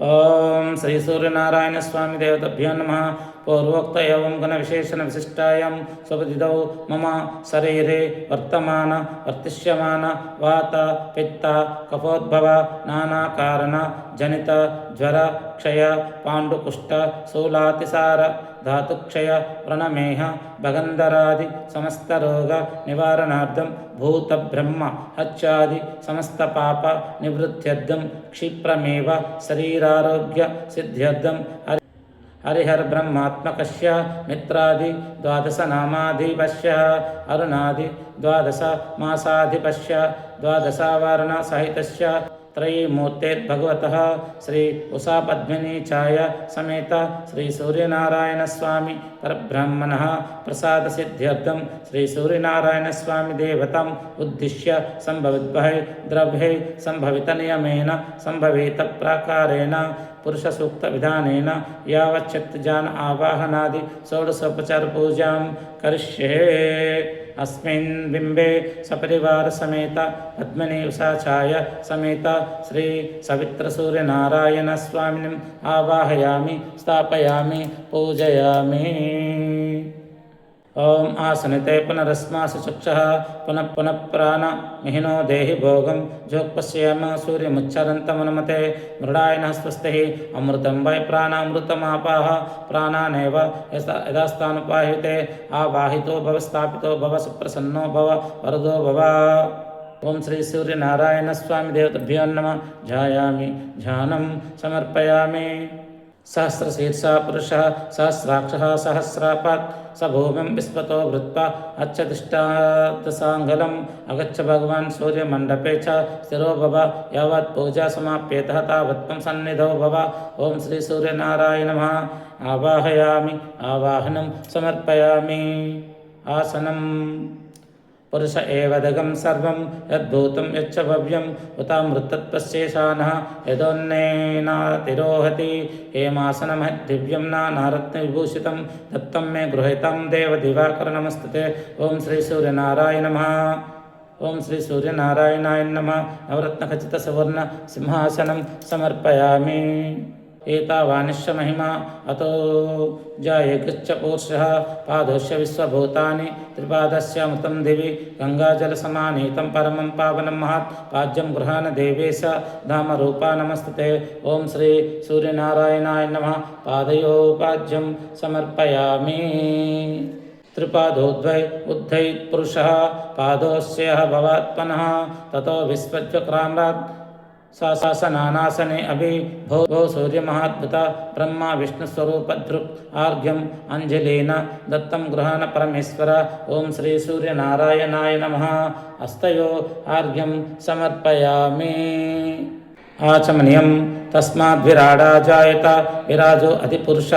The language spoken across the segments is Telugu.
ఓం శ్రీ సూర్యనారాయణ స్వామి దేవతభ్యో నమ. పూర్వోక్త ఏం గుణ విశేషణ విశిష్టాయం శుభదిదౌ మమ శరీరే వర్తమాన వర్తిష్యమాన వాత పిత్త కఫోద్భవ నానాకారణ జనిత జ్వర క్షయ పాండుకుష్ట శూలాతిసార ధాతుక్షయ వ్రణమేహ భగంధరాది సమస్త రోగ నివారణార్థం భూతబ్రహ్మ హత్యాది సమస్త పాప నివృత్త్యర్థం క్షిప్రమేవ శరీరారోగ్య సిద్ధ్యర్థం హరి హరిహర మిత్రాది ద్వాదశ నామాధిపశ్య అరుణాది ద్వాదశ మాసాధిపశ్య ద్వాదశావరణ సహితస్య त्रयीमूर्ते भगवत श्री उषापद्मिनीचाय समेत श्रीसूर्यनारायणस्वामी परब्रह्मणः प्रसादसिद्ध्यर्थं श्रीसूर्यनारायणस्वामिदेवतम् उद्दिश्य सम्भविद्वहै, द्रव्यै सम्भवितनियमेन, सम्भवितप्राकारेण, पुरुषसूक्तविधानेन, यावच्छक्तिजान आवाहनादि षोडशोपचारपूजां करिष्ये। अस्मिन् बिम्बे सपरिवारसमेत पद्मिनी समेत श्री सवित्रसूर्यनारायणस्वामिनम् आवाहयामि स्थापयामि पूजयामि। ఓం ఆసనితే పునరస్మాసు చక్ష. పునః పునఃప్రాణ మిహినో దేహి భోగం. జోక్పశ్యేమ సూర్యముచ్చరంతమనుమతే. మృడాయన స్వస్తి అమృతం వై ప్రాణామృతమాపాహ ప్రాణానేవ యథాస్థానుపాహితే ఆవాహితో భవ స్థాపితో భవ సుప్రసన్నో భవ వరదో భవ. ఓం శ్రీ సూర్యనారాయణ స్వామి దేవతభ్యో నమ. ధ్యాయామి ధ్యానం సమర్పయామి. సహస్రశీర్షా పురుష సహస్రాక్ష సహస్రాపాత్ స భూమిం విస్పతో భృత్వా అచ్చతిష్టాదశాంగలం అగచ్చ భగవాన్ సూర్యమండపే చ స్థిరో భవ యావత్ పూజా సమాప్యేత తావత్వం సన్నిధో భవ. ఓం శ్రీ సూర్యనారాయణ ఆవాహయామి ఆవాహనం సమర్పయామి. ఆసనం. పురుష ఏవదగం సర్వం యద్భూతం యచ్చ భవ్యం ఉతామృతత్వశేషానः యదోన్నేనాతిరోహతి హేమాసనం దివ్యం నానారత్నవిభూషితం దత్తం మే గృహీతం దేవదివాకర నమస్తే ఓం శ్రీ సూర్యనారాయణ నమ ఓం శ్రీ సూర్యనారాయణాయ నమ నవరత్నఖచిత సువర్ణ సింహాసనం సమర్పయామి एतावानिश्च महिमा अतो जायगश्च पूर्षः पादोश्च विश्वभूतानि, त्रिपादस्य मुतं दिवि गङ्गाजलसमानीतं परमं पावनं महत्, पाज्यं गृहाण देवे स धामरूपा नमस्ते ॐ श्री सूर्यनारायणाय नमः। पादयोपाज्यं समर्पयामि। त्रिपादोद्वै उद्धैत्पुरुषः पादोऽस्यः भवात्मनः ततो विस्पत्य क्राम्रात् शासनानासने अभि भो भो सूर्यमहाद्भुत ब्रह्मा विष्णुस्वरूपदृक् आर्घ्यम् अञ्जलेन दत्तं गृहाण परमेश्वर ॐ श्री सूर्यनारायणाय नमः हस्तयो आर्घ्यं समर्पयामि ఆచమనీయం తస్మాద్విరాడాజాయత విరాజో అతిపురుష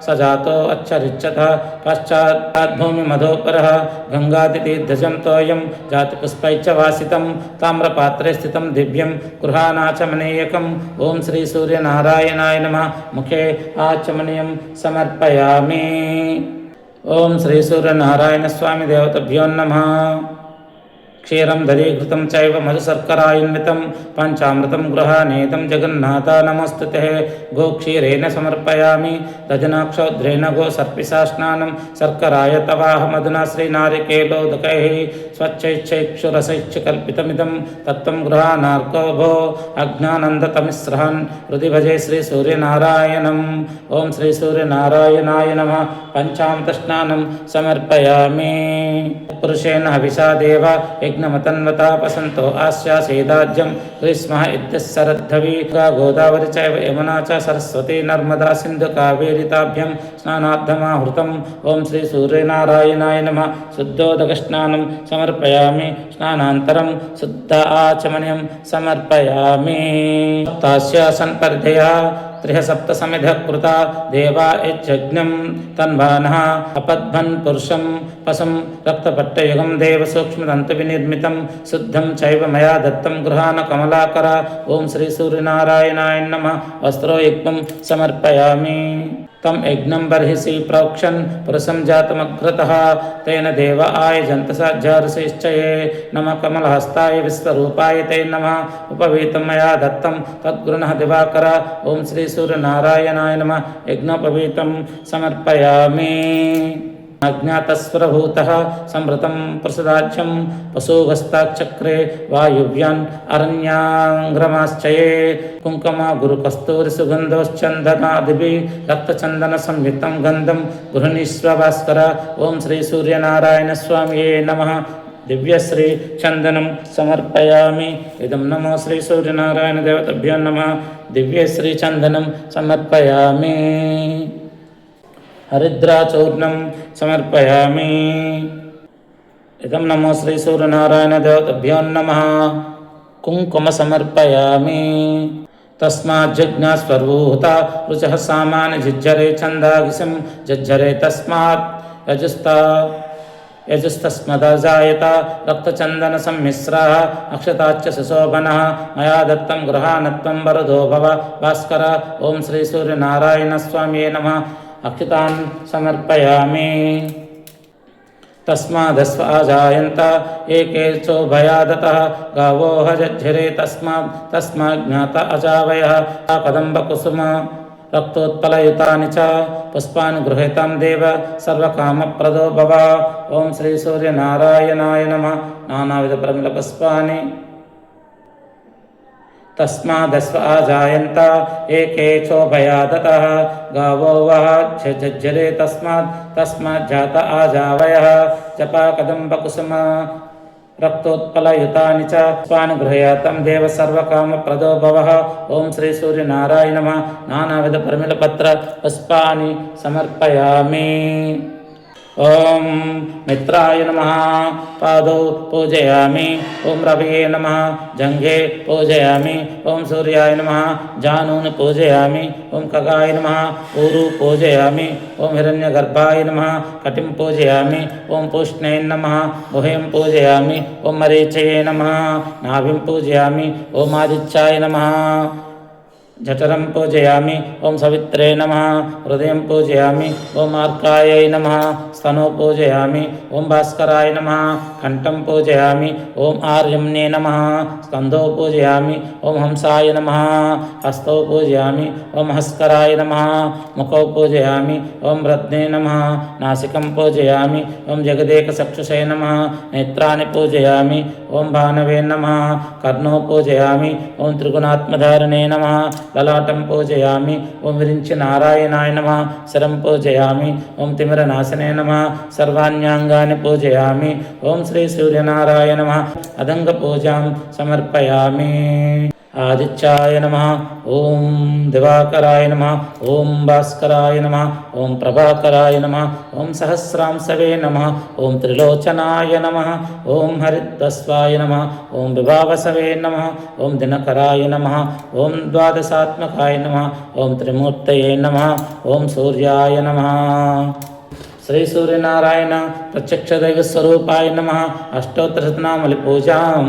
స జాతో అచ్చరిచ్చత పశ్చాద్భూమి మధోపర గంగాదితీర్థజం తోయం జాతిపుష్పైచ్చ వాసితం తామ్రపాత్రే స్థితం దివ్యం గృహానాచమనీయకం ఓం శ్రీ సూర్యనారాయణాయ నమ ముఖే ఆచమనీయం సమర్పయామి ఓం శ్రీ సూర్యనారాయణ స్వామి దేవతభ్యో నమ క్షీరం దరీఘృతం చైవ మధుశర్కరాయున్వితం పంచామృతం గృహానేతం జగన్నాథ నమస్తు గోక్షీరేణ సమర్పయామి. దజనాక్షౌద్రేణ గో సర్పిసా స్నానం శర్కరాయ తవాహమధునా శ్రీనారికేలోదకై స్వచ్ఛైక్షైక్షురసైక్షకల్పితమిదం తత్వం గృహానార్కో భో. అజ్ఞానందతమిస్రహన్ హృది భజే శ్రీ సూర్యనారాయణం. ఓం శ్రీ సూర్యనారాయణాయ నమ. పంచామృత స్నానం సమర్పయామి. పురుషేణ హవిషా దేవ యజ్ఞమతన్వతాపసంతో ఆస్యాసేదాజ్యం గ్రీష్మ ఇత్యశరద్ధవీ గోదావరి చైవ యమునా చ సరస్వతి నర్మదా సింధు కావేరితాభ్యం స్నానార్థమాహృతం ఓం శ్రీ సూర్యనారాయణాయ నమ శుద్ధోదక స్నానం సమర్పయామి స్నానాంతరం శుద్ధ ఆచమనీయం సమర్పయామి తాస్యాసన్ పరిధయా త్రిహ సప్త సమిధ కృత దేవా యజ్ఞం తన్వానః అపద్భన్ పురుషం పశం రక్తపట్టయుగం దేవ సూక్ష్మదంతు వినిర్మితం శుద్ధం చైవ మయా దత్తం तम यज्ञं बर्हिषि प्रोक्षन् पुरसञ्जातमघ्रतः तेन देव आय आयजन्तसज्जर्षिश्चये नम कमलहस्ताय विश्व ते नम। उपवीत मया दत्तं तद्गुणः दिवाकर। ॐ श्रीसूर्यनारायणाय नम। यज्ञोपवीत समर्पयामी। అజ్ఞాతస్వరభూత సంభృతం ప్రసదాజ్యం పశోహస్తాచక్రే వాయువ్యాన్ అరణ్యాంగ్రమాశ్చయే కుంకుమ గురు కస్తూరి సుగంధోశ్చందనాదిభి రక్తచందన సంయుక్తం గంధం గృహిణీశ్వ భాస్కర ఓం శ్రీ సూర్యనారాయణ స్వామియే నమ దివ్యశ్రీ చందనం సమర్పయామి ఇదం నమో శ్రీ సూర్యనారాయణ దేవతభ్యో నమ దివ్యశ్రీ చందనం సమర్పయామి హరిద్రాచూర్ణం సమర్పయామి ఇదం నమో శ్రీ సూర్యనారాయణ దేవతభ్యో నమ కుంకుమ సమర్పయామి తస్మాజ్జజ్ఞాస్వరూహత రుచ సామాని జిజ్జరే ఛందాగిసం జజ్జరే తస్మాత్ యజుస్త యజుస్తస్మదజాయత రక్తచందన రక్తచందనసమ్మిశ్రः అక్షతాచ్చ సుశోభన మయా దత్తం గృహానత్వం వరదో భవ భాస్కర ఓం శ్రీ సూర్యనారాయణ సూర్యనారాయణస్వామియే నమः अक्षतान् समर्पयामि तस्मादस्व आजायन्त एकेचोभयादतः गावो हजझ्झिरे तस्मात् तस्माज्ञात अजावयः आपदम्बकुसुम रक्तोत्पलयुतानि च पुष्पान् गृहीतां देव सर्वकामप्रदो भव ॐ श्रीसूर्यनारायणाय नमः नानाविधपरिमलपुष्पाणि तस्मादस्वाजायन्त एके चोभयादतः गावो वः झज्जरे तस्मात् तस्माज्जात आजावयः जपा कदम्बकुसुम रक्तोत्पलयुतानि च पुष्पानि गृह्यातं देव सर्वकामप्रदो भवः ॐ श्रीसूर्यनारायण नमः नानाविधपरिमलपत्र पुष्पाणि समर्पयामि ఓం మిత్రాయ నమ. పాదౌ పూజయామి. ఓం రవయే నమ. జంఘే పూజయామి. ఓం సూర్యాయ నమ. జానూన్ పూజయామి. ఓం కగాయ నమ. ఊరు పూజయామి. ఓం హిరణ్య గర్భాయ నమ. కటిం పూజయామి. ఓం పూష్ణే నమ. గుహేం పూజయామి. ఓం మరీచయ నమ. నాభిం పూజయామి. ఓం ఆదిత్యాయ నమ. జఠరం పూజయామి ఓం సవిత్రే నమ హృదయం పూజయామి ఓం మార్కాయై నమ స్తనో పూజయామి ఓం భాస్కరాయ నమ కంఠం పూజయామి ఓం ఆర్యమ్నే నమ స్కందో పూజయామి ఓం హంసాయ నమ హస్తౌ పూజయామి ఓం హస్కరాయ నమ ముఖౌ పూజయామి ఓం రత్నే నమ నాసికం పూజయామి ఓం జగదేక చక్షుషే నమ నేత్రాన్ని పూజయామి ఓం భానవే నమ కర్ణో పూజయామి ఓం త్రిగుణాత్మధారిణే నమ ललाटं पूजयामि ॐ विरिञ्चि नारायणाय नमः शिरं पूजयामि ॐ तिमिरनाशने नमः सर्वाण्याङ्गानि पूजयामि ॐ श्रीसूर्यनाराय नमः अदङ्गपूजां समर्पयामि आदित्याय नमः ॐ दिवाकराय नमः ॐ भास्कराय नमः ॐ प्रभाकराय नमः ॐ सहस्रांसवे नमः ॐ त्रिलोचनाय नमः ॐ हरिद्वस्वाय नमः ॐ विभावसवे नमः ॐ दिनकराय नमः ॐ द्वादशात्मकाय नमः ॐ त्रिमूर्तये नमः ॐ सूर्याय नमः శ్రీ సూర్యనారాయణ ప్రత్యక్ష దైవ స్వరూపాయ నమ అష్టోత్తరశతనామలి పూజాం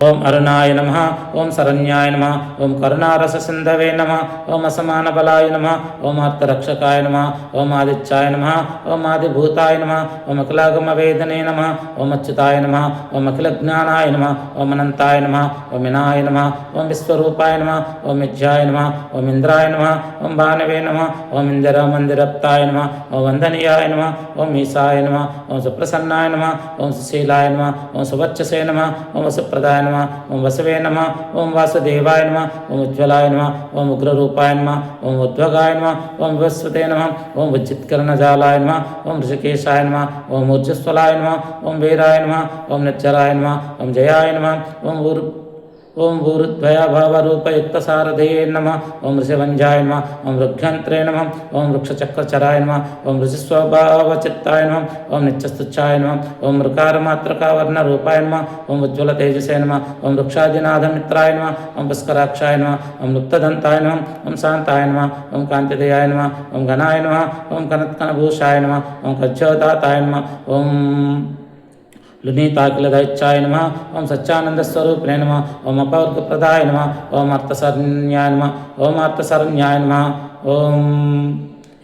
ఓం అరుణాయ నమ ఓం శరణ్యాయ నమ ఓం కరుణారస సింధవే నమ ఓం అసమాన బలాయ నమ ఓం అర్థరక్షకాయ నమ ఓం ఆదిత్యాయ నమ ఓం ఆదిభూతాయ నమ ఓం అఖిలాగమ వేదనే నమ ఓం అచ్యుతాయ నమ ఓం అఖిల జ్ఞానాయ నమ ఓం అనంతాయ నమ ఓం వినాయ నమ ఓం విశ్వరూపాయ నమ ఓం విద్యాయ నమ ఓం ఇంద్రాయ నమ ఓం భానవే నమ ఓం ఇందిర మందిరప్తాయ నమ ఓం వందనీయాయ నమ ఓం ఈశాయ నమ ఓం సుప్రసన్నాయ నమ ఓం సుశీలాయ నమ ఓం సువర్చసే నమ ఓం సుప్రదాయ వసుప్రదాయ నమ ఓం వసవే నమ ఓం వాసుదేవాయ నమ ఓం ఉజ్వలాయ నమ ఓం ఉగ్రరూపాయ నమ ఓం ఉద్వగాయ నమ ఓం వివస్వతే నమ ఓం ఉజ్జిత్కరణజాలాయ నమ ఓం ఋషికేశాయ నమ ఓం ఊర్జస్వలాయ నమ ఓం వీరాయ నమ ఓం నిచ్చరాయ నమ ఓం జయాయ నమ ఓం ఊరు సారథే నమ ఓం ఋషివంజాయ నమ ఓం రుఘ్యంత్రే నమ ఓం వృక్షచక్రచరాయ నమ ఓం ఋషిస్వభావచిత్తాయ నమ ఓం నిత్యస్తుచ్ఛాయ నమ ఓం మృకారమాత్రకావర్ణరూపాయ నమ ఓం ఉజ్వల తేజసే నమ ఓం వృక్షాదినాథమిత్రాయ నమ ఓం పుష్కరాక్షాయ నమ ఓం లుప్తదంతాయ నమ ఓం శాంతాయ నమ ఓం కాంతిదయాయ నమ ఓం ఘనాయ నమ ఓం కనత్కనభూషాయ నమ ఓం కజ్జోదాతాయ నమ ఓం లునీతాకిలదైత్యాయ నమ ఓం సచ్చానందస్వరూపిణే నమ ఓం అపవర్గప్రదాయ నమ ఓం అర్థశరణ్యాయ నమ ఓం అర్థశరణ్యాయ నమ ఓం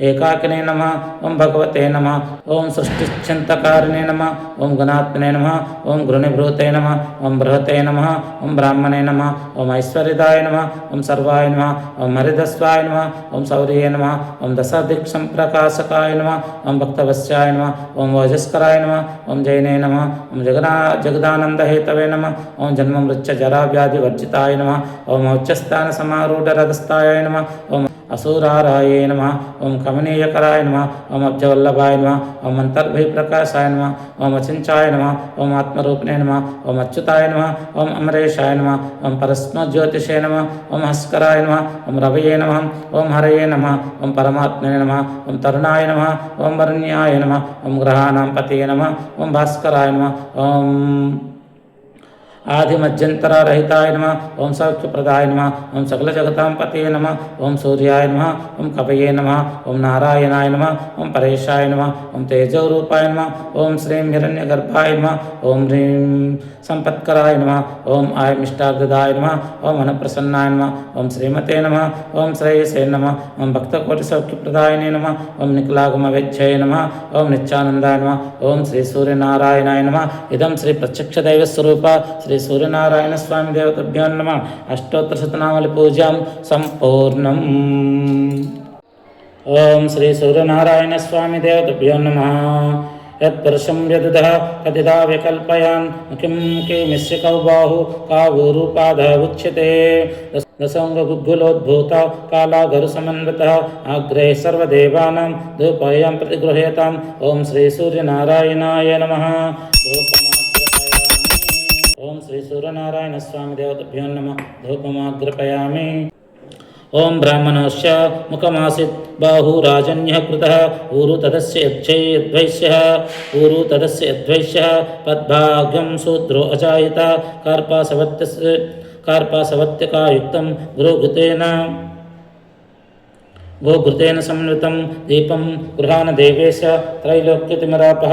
ఏకాకినే నమ ఓం భగవతే నమ ఓం సృష్టిశ్చింతకారిణే నమ ఓం గుణాత్మనే నమ ఓం గృణిభృతే నమ ఓం బృహతే నమ ఓం బ్రాహ్మణే నమ ఓం ఐశ్వర్యదాయ నమ ఓం సర్వాయ నమ ఓం హరిదస్వాయ నమ ఓం శౌర్యే నమ ఓం దశాధిక్షం ప్రకాశకాయ నమ ఓం భక్తవశ్యాయ నమ ఓం ఓజస్కరాయ నమ ఓం జైనే నమ ఓం జగనా జగదానందహేతవే నమ ఓం జన్మ మృత్య జరా వ్యాధి వర్జితాయ నమ ఓం ఉచ్చస్థాన సమారూఢ రథస్థాయ నమ ఓం అసూరారాయ నమ ఓం కమనీయకరాయ నమ ఓం అబ్జవల్లభాయ నమ ఓం అంతర్భయప్రకాశాయ నమ ఓం అచించాయ నమ ఓం ఆత్మరూపిణే నమ ఓం అచ్యుతాయ నమ ఓం అమరేషాయ నమ ఓం పరస్మజ్యోతిషే నమ ఓం హస్కరాయ నమ ఓం రవయే నమ ఓం హరయే నమ ఓం పరమాత్మనే నమ ఓం తరుణాయ నమ ఓం వరుణ్యాయ నమ ఓం గ్రహాణాం పతయే నమ ఓం భాస్కరాయ నమ ఓం ఆదిమధ్యంతరహితాయ నమ ఓం సౌఖ్యప్రదాయ నమ ఓం సకల జగతాంపతే నమ ఓం సూర్యాయ నమ ఓం కవయే నమ ఓం నారాయణాయ నమ ఓం పరేశాయ నమ ఓం తేజోరూపాయ నమ ఓం శ్రీం హిరణ్యగర్భాయ నమ ఓం హ్రీం సంపత్కరాయ నమ ఓం ఆయమిష్టాగ్రదాయ నమ ఓం అనప్రసన్నాయ నమ ఓం శ్రీమతే నమ ఓం శ్రేయసే నమ ఓం భక్తకోటి సౌఖ్యప్రదాయనే నమ ఓం నిఖిలాగమ వెచ్చయ నమ ఓం నిత్యానందాయ నమ ఓం శ్రీ సూర్యనారాయణాయ నమ ఇదం శ్రీ ప్రత్యక్ష దైవస్వరూప శ్రీ శ్రీ సూర్యనారాయణ స్వామి దేవతభ్యో నమ అష్టోత్తర శతనామలి పూజాం సంపూర్ణం ఓం శ్రీ సూర్యనారాయణ స్వామి దేవతభ్యో నమ యత్పురుషం యదుదः కదిదా వికల్పయాన్ కిం కిమిస్య కౌ బాహు కావూరుపాద ఉచ్యతే దశంగగుగ్గులోద్భూత కాలాగరు సమన్విత అగ్రే సర్వదేవానాం ధూపయం ప్రతిగృహ్యతాం ఓం శ్రీ సూర్యనారాయణాయ నమ ఓం శ్రీ సూర్యనారాయణ స్వామి దేవతభ్యో నమ. ధూపమాగ్రపయామి ఓం బ్రాహ్మణోశ్చ ముఖమాసిత్ బాహు రాజన్య కృత. ఊరు తదస్య యద్వైశ్య ఊరు తదస్య యద్వైశ్య పద్భాగ్యం శూద్రో అజాయిత. కార్పాసవత్య కార్పాసవత్యకాయుక్తం గురుఘృతేన గోఘృతేన సంవృతం దీపం గృహాన దేవేశ త్రైలోక్యతిమరాప.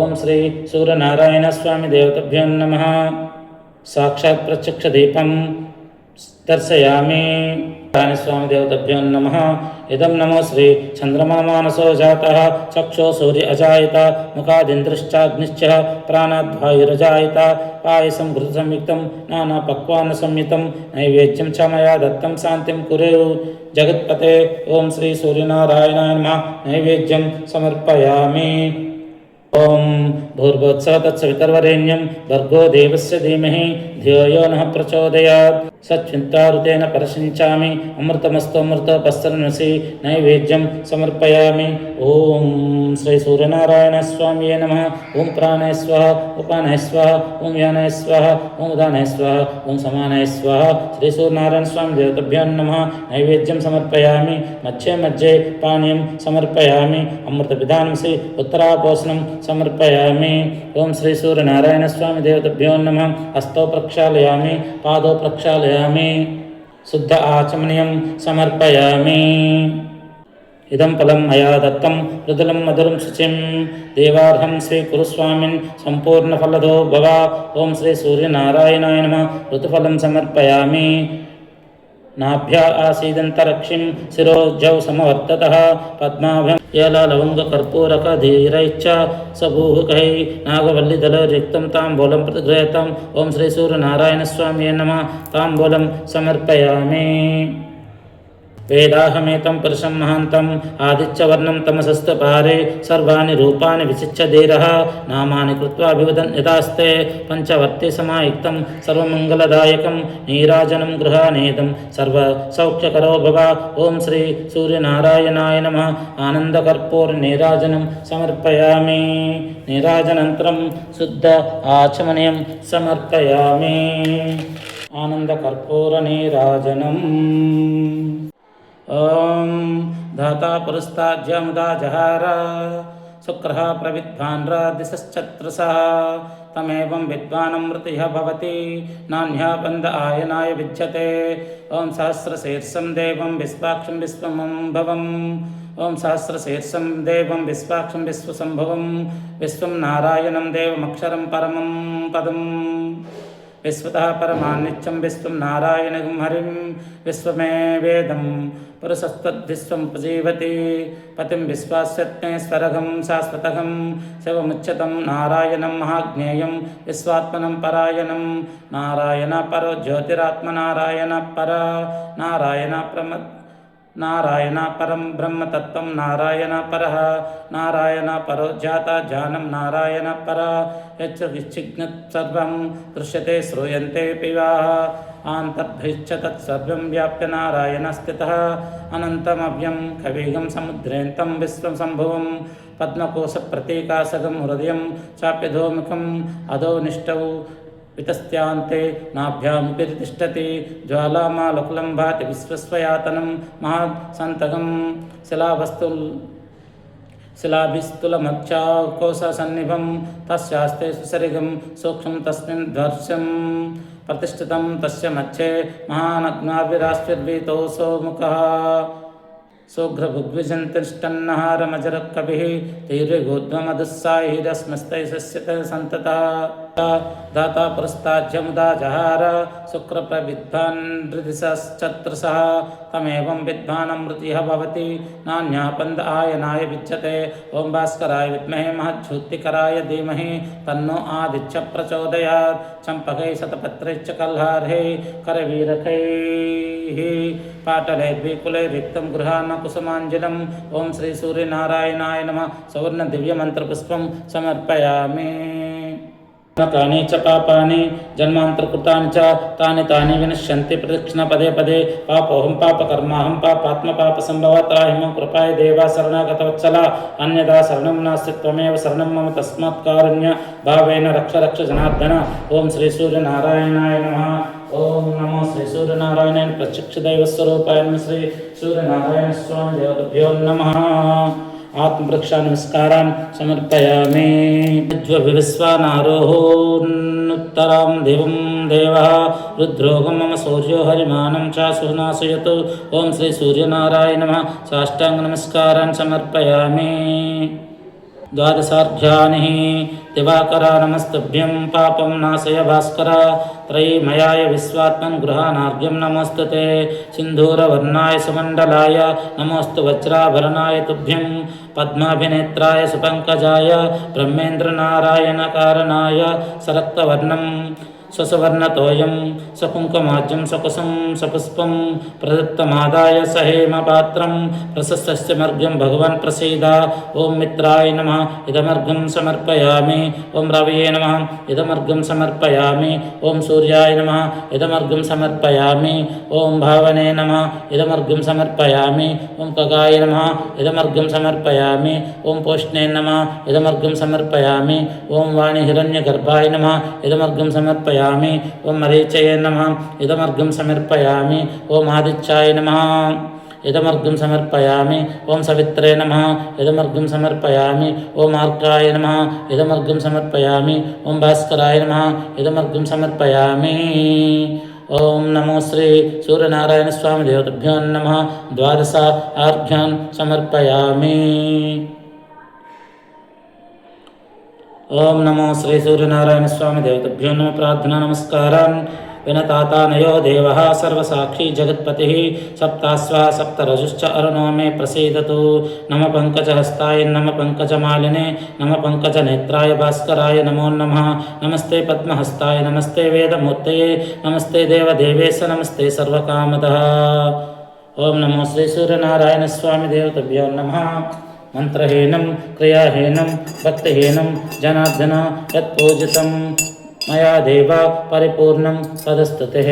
ఓం శ్రీ సూర్యనారాయణ స్వామి దేవతభ్యో నమ. సాక్షాత్ ప్రత్యక్ష దీపం దర్శయామి స్వామి దేవతభ్యో నమ ఇదం నమో శ్రీ చంద్రమా మానసో జాత చక్షో సూర్య అజాయత ముఖాదింద్రిశ్చాగ్నిశ్చ ప్రాణాద్వాయురజాయత పాయసం ఘృత సంయుక్తం నానా పక్వాన్న సంయుతం నైవేద్యం చ మయా దత్తం శాంతిం కురు జగత్పతే ఓం శ్రీ సూర్యనారాయణాయ నమః నైవేద్యం సమర్పయామి ఓం భూర్భోత్సవ తత్సవితర్వరేణ్యం సచ్చింతారుతేన పరశించామి అమృతమస్తు నైవేద్యం సమర్పయామి. ఓం శ్రీ సూర్యనారాయణ స్వామి నమ. ఓం ప్రాణయ స్వహ. ఉపానయ స్వహ. ఓం యానయ స్వహ. ఓం ఉదానయ స్వహ. ఓం సమానయ స్వహ. శ్రీ సూర్యనారాయణ స్వామి దేవతభ్యాం నమ. నైవేద్యం సమర్పయామి. మధ్యే మధ్యే పానీయం సమర్పయామి. అమృత విధానంసి ఉత్తరాపోషణం సమర్పయామి. ఓం శ్రీ సూర్యనారాయణ స్వామి దేవతభ్యో నమ. హస్తో ప్రక్షాళయామి. పాదో ప్రక్షాళయామి. శుద్ధ ఆచమనీయం సమర్పయామి ఇదం ఫలం మయా దత్తం మృదులం మధురం శుచిం దేవార్హం స్వీకురు స్వామిన్ సంపూర్ణఫలదో భవ ఓం శ్రీ సూర్యనారాయణాయ నమ ఋతుఫలం సమర్పయామి నాభ్య ఆసీదంతరక్షిం శిరోజౌ సమవర్తత పద్మాభ్యం ఏలవంగకర్పూరకధీరైశ్చ సభూహుకై నాగవల్లిదల రిక్తం తాంబూలం ప్రతిగృహ్యతాం ఓం శ్రీ సూర్యనారాయణస్వామి నమ తాంబూలం సమర్పయామి వేదాహమేతం పురుషం మహాంతం ఆదిత్యవర్ణం తమసస్తపారే సర్వాణి రూపాన్ని విచిచ్య ధీరः నామాని కృత్వా అభివదన్ యథాస్తే పంచవర్తి సమాయుక్తం సర్వమంగళదాయకం నీరాజనం గృహానేదం సర్వ సౌఖ్యకరో భవ ఓం శ్రీ సూర్యనారాయణాయ నమ ఆనందకర్పూర్ నీరాజనం సమర్పయామి నీరాజనంతరం శుద్ధ ఆచమనీయం సమర్పయామి ఆనందకర్పూర నీరాజనం ఓం ధాతా పురస్తాజ్యముదా జహార శుక్రः ప్రవిద్వాన్ దిశశ్చత్రసः తమేవం విద్వానమృతిహ భవతి నాణ్యా బంధ ఆయనాయ విద్యతే ఓం సహస్రశీర్షం దేవం విశ్వాక్షం విశ్వమం భవం ఓం సహస్రశీర్షం దేవం విశ్వాక్షం విశ్వసంభవం విశ్వం నారాయణం దేవమక్షరం పరమం పదం విశ్వతः పరమాన్నిత్యం విశ్వం నారాయణగం హరిం విశ్వమే వేదం. పురుషస్తద్విశ్వం ఉపజీవతి పతిం విశ్వాస్యత్నే స్వరగం శాశ్వతగం. శివముచ్యతం నారాయణం మహాజ్ఞేయం. విశ్వాత్మనం పరాయణం. నారాయణ పరో జ్యోతిరాత్మనారాయణ పర. నారాయణ ప్రమ నారాయణ పరం బ్రహ్మతత్వం నారాయణ పర నారాయణ పరో జాత జానం నారాయణ పర యచ్చ విచ్చిజ్ఞత్ సర్వం దృశ్యతే శ్రూయంతే పివా ఆంతర్భిశ్చ తత్సర్వం వ్యాప్య నారాయణ స్థిత అనంతమవ్యం కవిగం సముద్రేంతం విశ్వం సంభువం పద్మకోశ ప్రతీకాసగం హృదయం చాప్యధోముఖం అధో వితస్త్యాంతే నాభ్యాముపితిష్టతి జ్వాలామాలకులం భాతి విశ్వస్వయాతనం మహాత్ సంతకం శిలావస్తుల్ శిలాభిస్తులమధ్యాకోశసన్నిభం తస్యాస్తే సుసరిగం సూక్ష్మం తస్మిన్ ధ్వర్షం ప్రతిష్ఠితం తస్య మచ్చే మహానగ్నాభిరాశ్విర్వీతోऽసో సోముఖ सोघ्रभुग्विजन्तष्टन्नहारमजरकविः तैर्विगोद्वमदुस्साहिरस्मस्तै सस्यत सन्ततः दाता पुरस्ताज्यमुदा जहार शुक्रप्रविद्वान्धृतिसश्चत्रसः तमेवं विद्वानमृतिः भवति नान्यापन्द आयनाय विच्यते ॐ भास्कराय विद्महे महच्छूत्तिकराय धीमहि तन्नो आदिच्छ प्रचोदयात्। चम्पकै शतपत्रैश्च कल्हार्है करवीरकै पाटले द्विकुले रिक्तं गृहाण कुसुमाञ्जलं ॐ श्रीसूर्यनारायणाय नमः। सौवर्णदिव्यमन्त्रपुष्पं समर्पयामि। कानि च पापानि, जन्मान्तरकृतानि च, तानि तानि विनश्यन्ति प्रदक्षिण पदे पदे। पापोऽहं पापकर्माहं पापात्मपापसम्भव त्राहि मम कृपाय देवा शरणागतवत्सला। अन्यदा शरणं नास्ति त्वमेव शरणं मम तस्मात् कारुण्य। भावेन रक्ष रक्ष जनार्दन। ॐ श्रीसूर्यनारायणाय नमः। ఓం నమో శ్రీ సూర్యనారాయణ ప్రత్యక్ష దైవస్వరూపాయన శ్రీ సూర్యనారాయణ స్వామి దేవతభ్యో నమ. ఆత్మవృక్ష నమస్కారం సమర్పయామి. విశ్వానారోహోన్నుత్తరాం దివం దేవ. రుద్రోగం మమ సూర్యో హరిమానం చ సునాశయతు. ఓం శ్రీ సూర్యనారాయణ సాష్టాంగ నమస్కారం సమర్పయామి. ద్వాదశార్ఘ్యాని దివాకర నమస్తభ్యం పాపం నాశయ భాస్కర. त्रयीमयाय विश्वात्मन् गृहानार्घ्यं नमोऽस्तुते। सिन्धूरवर्णाय सुमण्डलाय नमोऽस्तु वज्राभरणाय तुभ्यं। पद्माभिनेत्राय नारायण ब्रह्मेन्द्रनारायणकारणाय सरक्तवर्णम् స్వసువర్ణతోయం సకుంకుమాజ్యం సకుశం సపుష్పం ప్రదత్తమాదాయ సహేమపాత్రం ప్రశస్తస్య మర్గ్యం భగవన్ ప్రసీద ఓం మిత్రాయ నమ ఇదమర్గం సమర్పయామి ఓం రవయే నమ ఇదమర్గం సమర్పయామి ఓం సూర్యాయ నమ ఇదమర్గం సమర్పయామి ఓం భావనే నమ ఇదమర్గం సమర్పయామి ఓం కగాయ నమ ఇదమర్గం సమర్పయామి ఓం పోష్ణే నమ ఇదమర్గం సమర్పయామి ఓం వాణి హిరణ్యగర్భాయ నమ ఇదమర్గం సమర్పయామి ఓం మరీచయ నమ ఇదమర్గం సమర్పయామి ఓం ఆదిత్యాయ నమ ఇదమర్గం సమర్పయామి ఓం సవిత్రే నమ ఇదమర్గం సమర్పయామి ఓం ఆర్కాయ నమ ఇదమర్గం సమర్పయామి ఓం భాస్కరాయ నమ ఇదమర్గం సమర్పయామి ఓం నమో శ్రీ సూర్యనారాయణ స్వామి దేవతభ్యో నమ ద్వాదశ ఆర్ఘ్యాన్ సమర్పయామి ఓం నమో శ్రీ సూర్యనారాయణ స్వామి దేవతభ్యో నమ ప్రార్థనా నమస్కారాన్ వినతాతానయో దేవ సర్వసాక్షి జగత్పతి సప్తాస్వా సప్తరజుశ్చ అరుణో మే ప్రసీదతు నమ పంకజహస్తాయ నమ పంకజమాలినే నమ పంకజనేత్రాయ భాస్కరాయ నమో నమ నమస్తే పద్మహస్తాయ నమస్తే వేదమూర్తయే నమస్తే దేవదేవేశ నమస్తే సర్వకామద ఓం నమో శ్రీ సూర్యనారాయణ స్వామి దేవతభ్యో నమ మంత్రహీనం క్రియాహీనం భక్తిహీనం జనార్దన యత్పూజితం మయా దేవ పరిపూర్ణం తదస్తుతే